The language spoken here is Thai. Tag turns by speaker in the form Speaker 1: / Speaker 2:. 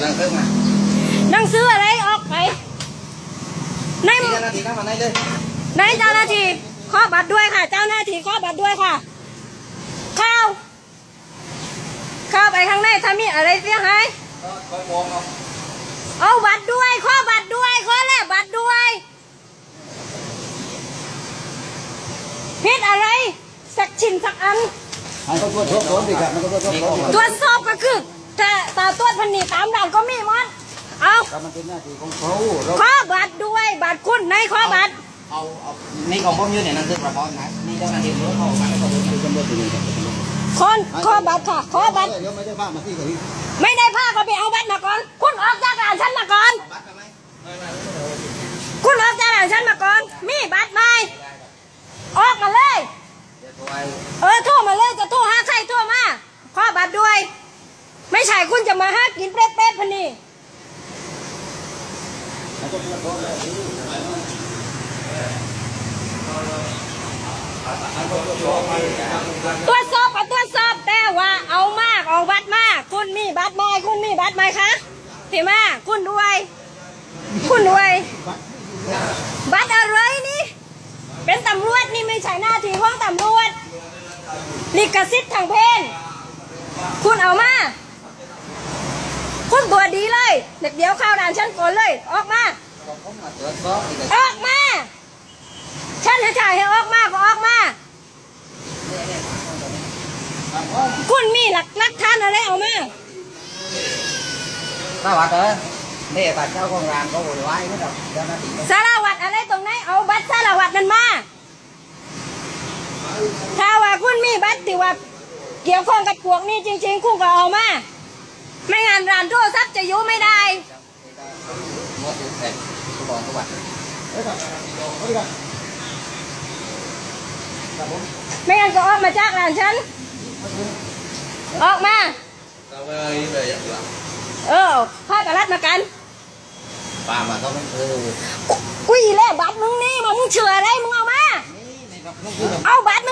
Speaker 1: หนังซื้อมา
Speaker 2: หนังสืออะไรออกไปใน
Speaker 1: ทีเจ้าหน้าที่เข้ามาได้เลย
Speaker 2: ในเจ้าหน้าที่ข้อบัตรด้วยค่ะ เจ้าหน้าที่ข้อบัตรด้วยค่ะ เข้า เข้าไปข้างในถ้ามีอะไรเสียหาย
Speaker 1: ก็คอยมองเอา
Speaker 2: เอาบัตรด้วย ข้อบัตรด้วยข้อแรกบัตรด้วยผิดอะไร สักชิ้นสักอัน
Speaker 3: มันก็ตรวจสอบผมดิครับมันก็ตรวจสอบผม
Speaker 2: ตรวจสอบก็คือ ถ้าตาตรวจพันนีตามด่านก็มีหมดเอา
Speaker 3: ถ้ามันเป็นหน้าที่ของเขาเรา
Speaker 2: ข้อบัตรด้วยบัตรคุณในข้อบัตร
Speaker 1: เอาเอานี่ของผมอยู่เนี่ยหนังสือประมอนะนี่เจ้าหน้าที่รู้เข้ามาแล้วก็รู้
Speaker 3: ตำรวจอยู่นี่ครับ
Speaker 2: คนข้อบัตรค่ะข้อบัตร
Speaker 3: เดี๋ยวไม่ได้บ้ามาที่กับพี่
Speaker 2: ไม่ได้ผ้าก็ไปเอาบัตรมาก่อนคุณออกจากด่านฉันมาก่อน
Speaker 1: บัตรทำไม
Speaker 2: คุณออกจากด่านฉันมาก่อนมีบัตรไหมออกมาเลย
Speaker 1: เดี๋ยวตัวไอ้
Speaker 2: เออโทรมาเลยจะโทรหาใครโทรมา ข้อบัตรด้วย ไม่ใช่คุณจะมาหากินเป๊ะๆพันนี่ตรวจสอบก็ตรวจสอบแต่ว่าเอามากเอาบัตรมาก คุณมีบัตรไหมคุณมีบัตรไหมคะพี่มาคุณด้วย คุณด้วย บัตรอะไรนี่ เป็นตำรวจนี่ไม่ใช่หน้าที่ของตำรวจลิขสิทธิ์ทางเพศคุณเอามา คุณตัวดีเลย เด็กเดี๋ยวเข้าด่านฉันก่อนเลย ออกมา
Speaker 1: ผมมาตรวจสอบอีก
Speaker 2: ออกมา ฉันให้ถ่ายให้ออกมาก็ออกมา คุณมีหลักหลักฐานอะไรเอามา
Speaker 1: สวัสดีนี่บัตรเจ้าของร้านก็โวยวายไม่ต้องเจ้าหน้าที่
Speaker 2: สารวัตรอะไรตรงไหนเอาบัตรสารวัตรนั้นมาถ้าว่าคุณมีบัตรที่ว่าเกี่ยวข้องกับพวกนี้จริง ๆ คุณก็เอามา ไม่งั้นร้านโทรศัพท์ จะอยู่ไม่ได้
Speaker 1: หมดเสร็จทุกคนทุกวัน
Speaker 2: ไม่งั้นก็ออกมาจากร้านฉัน ออกมาเออพากันรัดมากัน
Speaker 1: ป้ามาต้องไม่เออ
Speaker 2: กุยแล้วบัตรมึงนี่มามึงเชื่ออะไรมึงเอามา
Speaker 1: นี่ในกับลูกคือ
Speaker 2: เอาบัตร